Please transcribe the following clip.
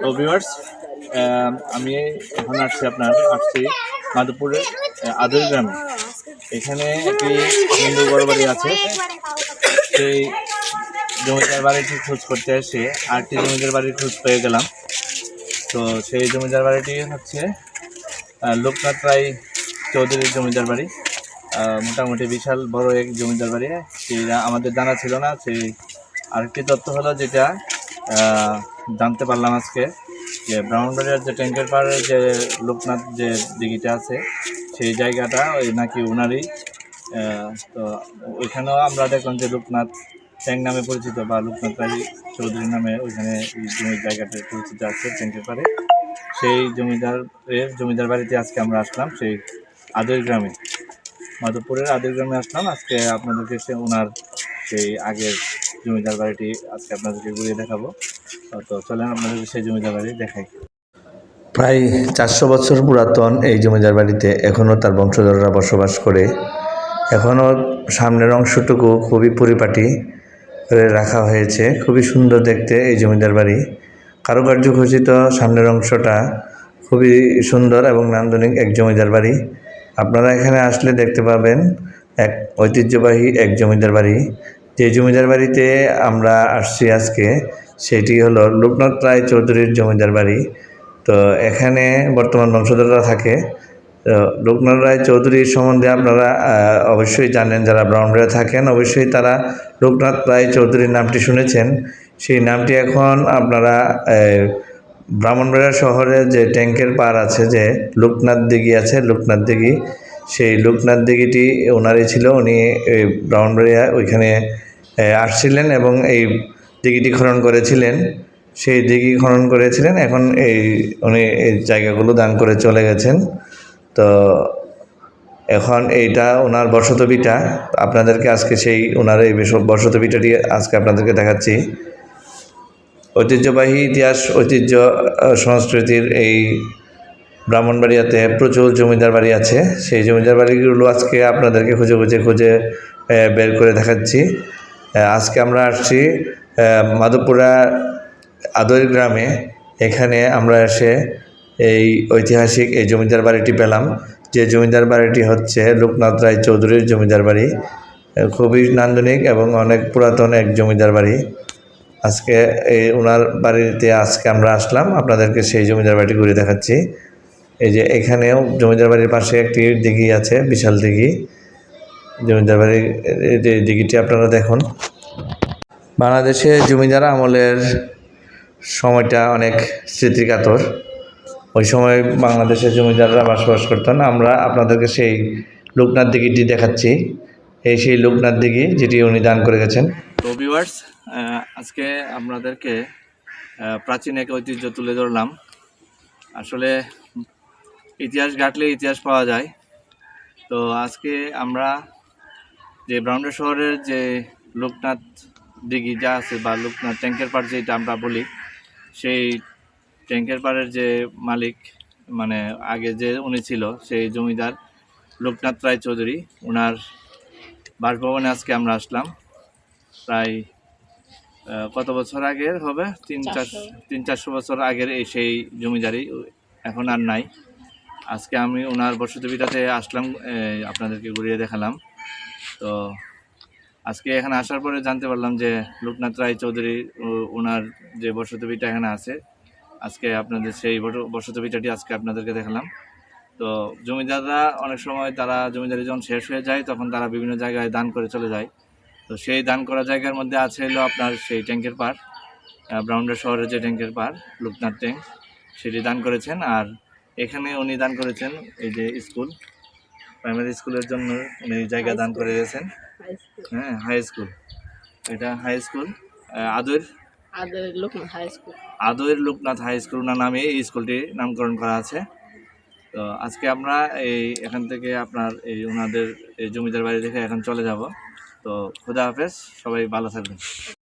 তো ভিউয়ার্স আমি এখন আসছি আপনার আসছি মাধবপুরের আদর গ্রামে। এখানে একটি হিন্দু বড় বাড়ি আছে। সেই জমিদার বাড়িটি খোঁজ করতে এসে আরেকটি জমিদার বাড়ির খোঁজ পেয়ে গেলাম। তো সেই জমিদার বাড়িটি হচ্ছে লোকনাথ রায় চৌধুরীর জমিদার বাড়ি। মোটামুটি বিশাল বড় এক জমিদার বাড়ি। সেটা আমাদের জানা ছিল না। সেই আরেকটি তথ্য হলো যেটা জানতে পারলাম আজকে যে ব্রাহ্মণবাড়িয়ার যে ট্যাঙ্কের পাড়ের যে লোকনাথ যে দিঘিটা আছে, সেই জায়গাটা ওই নাকি ওনারই তো ওইখানেও আমরা দেখলাম যে লোকনাথ ট্যাঙ্ক নামে পরিচিত বা লোকনাথ রায় চৌধুরী নামে ওইখানে জমির জায়গাটা পরিচিত আছে ট্যাঙ্কের পাড়ে। সেই জমিদারের, জমিদার বাড়িতে আজকে আমরা আসলাম, সেই আদের গ্রামে, মাধবপুরের আদের গ্রামে আসলাম। আজকে আপনাদেরকে সে ওনার সেই আগের জমিদার বাড়িটি আজকে আপনাদেরকে ঘুরিয়ে দেখাবো। সেই জমিদার বাড়ি প্রায় চারশো বছর পুরাতন এই জমিদার বাড়িতে এখনও তার বংশধররা বসবাস করে। এখনও সামনের অংশটুকু খুবই পরিপাটি করে রাখা হয়েছে। খুবই সুন্দর দেখতে এই জমিদার বাড়ি। কারুকার্য খচিত সামনের অংশটা খুবই সুন্দর এবং নান্দনিক এক জমিদার বাড়ি। আপনারা এখানে আসলে দেখতে পাবেন এক ঐতিহ্যবাহী এক জমিদার বাড়ি। যে জমিদার বাড়িতে আমরা আসছি আজকে সেটি হলো লোকনাথ রায় চৌধুরীর জমিদার বাড়ি। তো এখানে বর্তমান বংশধররা থাকে। লোকনাথ রায় চৌধুরীর সম্বন্ধে আপনারা অবশ্যই জানেন, যারা ব্রাহ্মণরা থাকেন অবশ্যই তারা লোকনাথ রায় চৌধুরীর নামটি শুনেছেন। সেই নামটি এখন আপনারা ব্রাহ্মণবাড়িয়া শহরে যে ট্যাঙ্কের পার আছে, যে লোকনাথ দিঘি আছে, লোকনাথ দিঘি, সেই লোকনাথ দিঘিটি ওনারই ছিল। উনি ব্রাহ্মণবাড়িয়া ওইখানে আসছিলেন এবং এই দিঘিটি খনন করেছিলেন, সেই দিঘি খনন করেছিলেন, এখন এই উনি এই জায়গাগুলো দান করে চলে গেছেন। তো এখন এইটা ওনার বসতভিটা আপনাদেরকে আজকে সেই ওনার এই বসতভিটাটি আজকে আপনাদেরকে দেখাচ্ছি। ঐতিহ্যবাহী ইতিহাস, ঐতিহ্য সংস্কৃতির এই ব্রাহ্মণবাড়িয়াতে প্রচুর জমিদার বাড়ি আছে। সেই জমিদার বাড়িগুলো আজকে আপনাদেরকে খুঁজে খুঁজে খুঁজে বের করে দেখাচ্ছি। আজকে আমরা আসছি মাধবপুরা আদর গ্রামে এখানে আমরা এসে এই ঐতিহাসিক এই জমিদার বাড়িটি পেলাম। যে জমিদার বাড়িটি হচ্ছে লোকনাথ রায় চৌধুরীর জমিদার বাড়ি। খুবই নান্দনিক এবং অনেক পুরাতন এক জমিদার বাড়ি। আজকে এই ওনার বাড়িতে আজকে আমরা আসলাম। আপনাদেরকে সেই জমিদার বাড়িটি ঘুরে দেখাচ্ছি। এই যে এখানেও জমিদার বাড়ির পাশে একটি দিঘি আছে, বিশাল দিঘি। জমিদার বাড়ির দিঘিটি আপনারা দেখুন। বাংলাদেশে জমিদার আমলের সময়টা অনেক স্মৃতিকাতর। ওই সময় বাংলাদেশের জমিদাররা বসবাস করতেন আমরা আপনাদেরকে সেই লোকনাথ দিঘিটি দেখাচ্ছি। এই সেই লোকনাথ দিঘি যেটি উনি দান করে গেছেন। তো আজকে আপনাদেরকে প্রাচীন এক ঐতিহ্য তুলে ধরলাম। আসলে ইতিহাস ঘাটলে ইতিহাস পাওয়া যায়। তো আজকে আমরা যে ব্রাহ্মণ শহরের যে লোকনাথ দিঘি যা আছে বা লোকনাথ ট্যাঙ্কের পাড় যেটা আমরা বলি সেই ট্যাঙ্কের পাড়ের যে মালিক মানে আগে যে উনি ছিল সেই জমিদার লোকনাথ রায় চৌধুরী ওনার বাসভবনে আজকে আমরা আসলাম। প্রায় কত বছর আগের হবে? তিন চার তিন চারশো বছর আগের এই সেই জমিদারি এখন আর নাই। আজকে আমি ওনার বসতিভিটাতে আসলাম আপনাদেরকে ঘুরিয়ে দেখালাম। তো আজকে এখানে আসার পরে জানতে পারলাম যে লোকনাথ রায় চৌধুরী ওনার যে বসতিভিটা এখানে আছে, আজকে আপনাদের সেই বস- বসতিভিটাটি আজকে আপনাদেরকে দেখালাম। তো জমিদাররা অনেক সময় তারা জমিদারি যখন শেষ হয়ে যায়, তখন তারা বিভিন্ন জায়গায় দান করে চলে যায়। তো সেই দান করা জায়গার মধ্যে আছে হলো আপনার সেই ট্যাঙ্কের পার ব্রাউন্ডার শহরের যে ট্যাঙ্কের পার লোকনাথ ট্যাঙ্ক সেটি দান করেছেন। আর এখানে উনি দান করেছেন এই যে স্কুল প্রাইমারি স্কুলের জন্য উনি জায়গা দান করে গেছেন হ্যাঁ হাই স্কুল এটা হাই স্কুল আদর? আদের লোক হাই স্কুল আদর লোকনাথ হাই স্কুল না নামে এই স্কুলটি নামকরণ করা আছে। তো আজকে আমরা এই এখান থেকে আপনার এই ওনাদের এই জমিদার বাড়ি দেখে এখন চলে যাব। তো খুদা হাফেজ সবাই ভালো থাকবেন।